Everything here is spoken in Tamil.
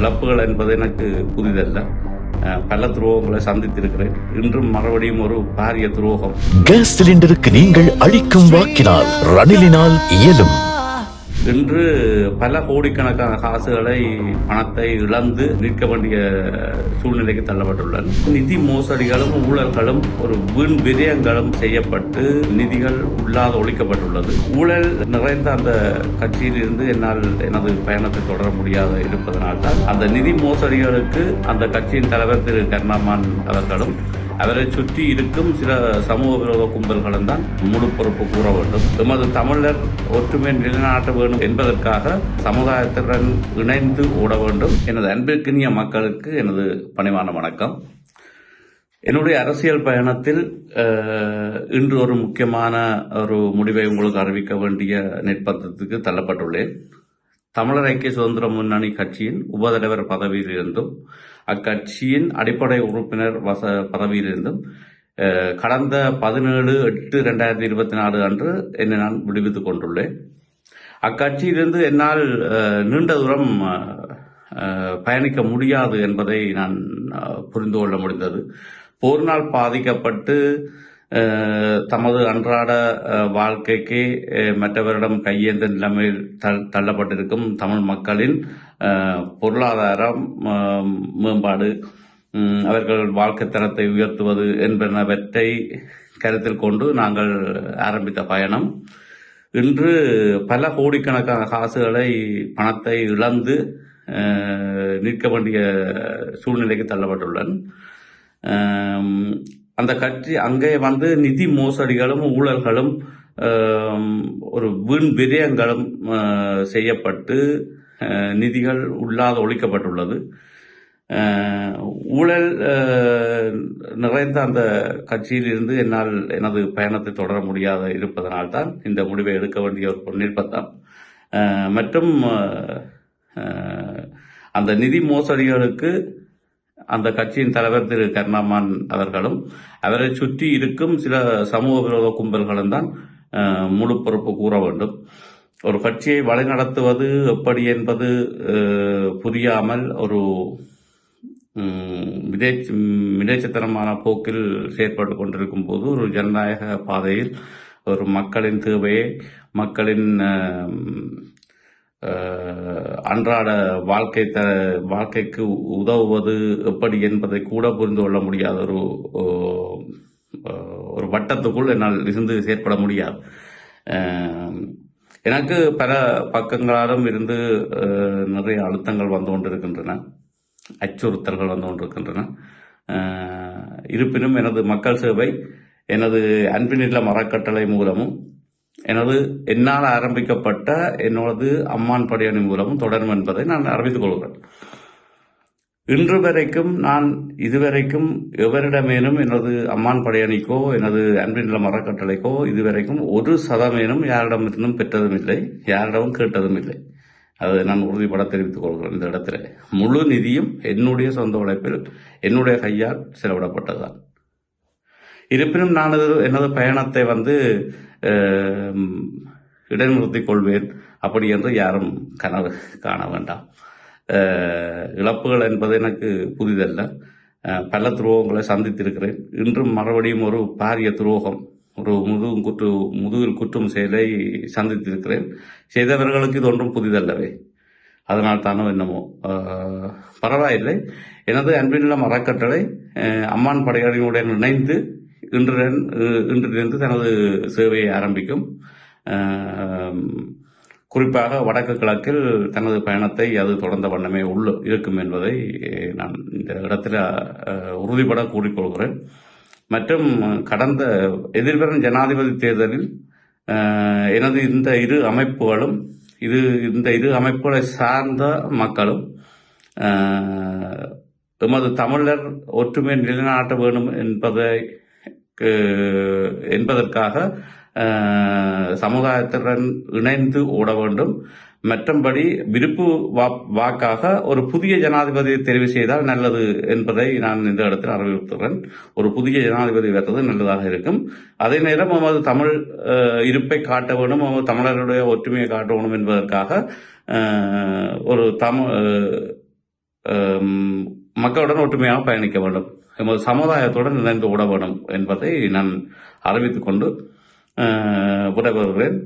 இழப்புகள் என்பது எனக்கு புதிதல்ல. பல துரோகங்களை சந்தித்திருக்கிறேன். இன்றும் மறுபடியும் ஒரு பாரிய துரோகம். கேஸ் சிலிண்டருக்கு நீங்கள் அளிக்கும் வாக்கினால் ரணிலினால் இயலும். இன்று பல கோடிக்கணக்கான காசுகளை பணத்தை இழந்து நிற்க வேண்டிய சூழ்நிலைக்கு தள்ளப்பட்டுள்ளன நிதி மோசடிகளும் ஊழல்களும் ஒரு வீண் விரயங்களும் செய்யப்பட்டு நிதிகள் உள்ளாத ஒழிக்கப்பட்டுள்ளது. ஊழல் நிறைந்த அந்த கட்சியில் இருந்து என்னால் எனது பயணத்தை தொடர முடியாத இருப்பதனால்தான் அந்த நிதி மோசடிகளுக்கு அந்த கட்சியின் தலைவர் திரு கருணாமான் அவர்களும் அவரை சுற்றி இருக்கும் சில சமூக விரோத கும்பல்களும் தான் முழு பொறுப்பு கூற வேண்டும். எமது தமிழர் ஒற்றுமை நிலைநாட்ட வேண்டும் என்பதற்காக சமுதாயத்துடன் இணைந்து ஓட வேண்டும். எனது அன்பிற்கினிய மக்களுக்கு எனது பணிவான வணக்கம். என்னுடைய அரசியல் பயணத்தில் இன்று ஒரு முக்கியமான ஒரு முடிவை உங்களுக்கு அறிவிக்க வேண்டிய நிர்பந்தத்துக்கு தள்ளப்பட்டுள்ளேன். தமிழர் ஐக்கிய சுதந்திர முன்னணி கட்சியின் உபதலைவர் பதவியில் இருந்தும் அக்கட்சியின் அடிப்படை உறுப்பினர் வச பதவியில் இருந்தும் கடந்த பதினேழு எட்டு ரெண்டாயிரத்தி இருபத்தி நாலு அன்று என்னை நான் விடுவித்துக் கொண்டுள்ளேன். அக்கட்சியிலிருந்து என்னால் நீண்ட தூரம் பயணிக்க முடியாது என்பதை நான் புரிந்து கொள்ள முடிந்தது. போரினால் பாதிக்கப்பட்டு தமது அன்றாட வாழ்க்கைக்கு மற்றவரிடம் கையேந்த நிலைமையில் தள்ளப்பட்டிருக்கும் தமிழ் மக்களின் பொருளாதாரம் மேம்பாடு அவர்கள் வாழ்க்கை தரத்தை உயர்த்துவது என்பனவற்றை கருத்தில் கொண்டு நாங்கள் ஆரம்பித்த பயணம். இன்று பல கோடிக்கணக்கான காசுகளை பணத்தை இழந்து நிற்க வேண்டிய சூழ்நிலைக்கு தள்ளப்பட்டுள்ளன. அந்த கட்சி அங்கே வந்து நிதி மோசடிகளும் ஊழல்களும் ஒரு வீண் விரயங்களும் செய்யப்பட்டு நிதிகள் உள்ளாத ஒழிக்கப்பட்டுள்ளது. ஊழல் நிறைந்த அந்த கட்சியில் இருந்து என்னால் எனது பயணத்தை தொடர முடியாத இருப்பதனால்தான் இந்த முடிவை எடுக்க வேண்டிய ஒரு நிர்பந்தம் மற்றும் அந்த நிதி மோசடிகளுக்கு அந்த கட்சியின் தலைவர் திரு கருணாமான் அவர்களும் அவரை சுற்றி இருக்கும் சில சமூக விரோத கும்பல்களும் தான் முழு பொறுப்பு கூற வேண்டும். ஒரு கட்சியை வழிநடத்துவது எப்படி என்பது புரியாமல் ஒரு ம், விதேச் விதேச்சத்தனமான போக்கில் செயற்பட்டு கொண்டிருக்கும் போது ஒரு ஜனநாயக பாதையில் ஒரு மக்களின் தேவையை மக்களின் அன்றாட வாழ்க்கை த வாழ்க்கைக்கு உதவுவது எப்படி என்பதை கூட புரிந்து கொள்ள முடியாத ஒரு ஒரு வட்டத்துக்குள் என்னால் இருந்து செயற்பட முடியாது. எனக்கு பல பக்கங்களாலும் இருந்து நிறைய அழுத்தங்கள் வந்து கொண்டிருக்கின்றன. அச்சுறுத்தல்கள் வந்து கொண்டிருக்கின்றன. இருப்பினும் எனது மக்கள் சேவை எனது அன்பினில்ல மரக்கட்டளை மூலமும் எனது என்னால் ஆரம்பிக்கப்பட்ட என்னோடது அம்மான் படையணி மூலமும் தொடரும் என்பதை நான் அறிவித்துக் கொள்கிறேன். இன்று வரைக்கும் நான் இதுவரைக்கும் எவரிடமேனும் எனது அம்மான் படையணிக்கோ எனது அன்பின் மரக்கட்டளைக்கோ இதுவரைக்கும் ஒரு சதமேனும் யாரிடமிருந்தும் பெற்றதும் இல்லை யாரிடமும் கேட்டதும் இல்லை அதை நான் உறுதிப்பட தெரிவித்துக் கொள்கிறேன் இந்த இடத்துல. முழு நிதியும் என்னுடைய சொந்த உழைப்பில் என்னுடைய கையால் செலவிடப்பட்டதுதான். இருப்பினும் நான் எனது பயணத்தை வந்து இடைநிறுத்திக் கொள்வேன் அப்படி என்று யாரும் கனவு காண வேண்டாம் இழப்புகள் என்பது எனக்கு புதிதல்ல பல துரோகங்களை சந்தித்திருக்கிறேன் இன்றும் மறுபடியும் ஒரு பாரிய துரோகம் ஒரு முதுகும் குற்று முதுகில் குற்றும் செயலை சந்தித்திருக்கிறேன் செய்தவர்களுக்கு இது ஒன்றும் புதிதல்லவே அதனால் தானோ என்னமோ பரவாயில்லை எனது அன்பினுள்ள மரக்கட்டளை அம்மான் படையணியுடன் இணைந்து இன்று இன்றிலிருந்து தனது சேவையை ஆரம்பிக்கும். குறிப்பாக வடக்கு கிழக்கில் தனது பயணத்தை அது தொடர்ந்த வண்ணமே உள்ள இருக்கும் என்பதை நான் இந்த இடத்தில் உறுதிபட கூறிக்கொள்கிறேன். மற்றும் கடந்த எதிர்வரும் ஜனாதிபதி தேர்தலில் எனது இந்த இரு அமைப்புகளும் இது இந்த இரு அமைப்புகளை சார்ந்த மக்களும் எமது தமிழர் ஒற்றுமை நிலைநாட்ட வேண்டும் என்பதை என்பதற்காக சமுதாயத்துடன் இணைந்து ஓட வேண்டும். மற்றபடி விருப்பு வா- வாக்காக ஒரு புதிய ஜனாதிபதியை தெரிவு செய்தால் நல்லது என்பதை நான் இந்த இடத்தில் அறிவுறுத்துகிறேன். ஒரு புதிய ஜனாதிபதி வர்றது நல்லதாக இருக்கும். அதே நேரம் நமது தமிழ் இருப்பை காட்ட வேண்டும் நமது தமிழருடைய ஒற்றுமையை காட்ட வேண்டும் என்பதற்காக ஒரு தமிழ் மக்களுடன் ஒற்றுமையாக பயணிக்க வேண்டும். எமது சமுதாயத்துடன் இணைந்து ஓட வேண்டும் என்பதை நான் அறிவித்துக்கொண்டு விடைபெறுகிறேன்.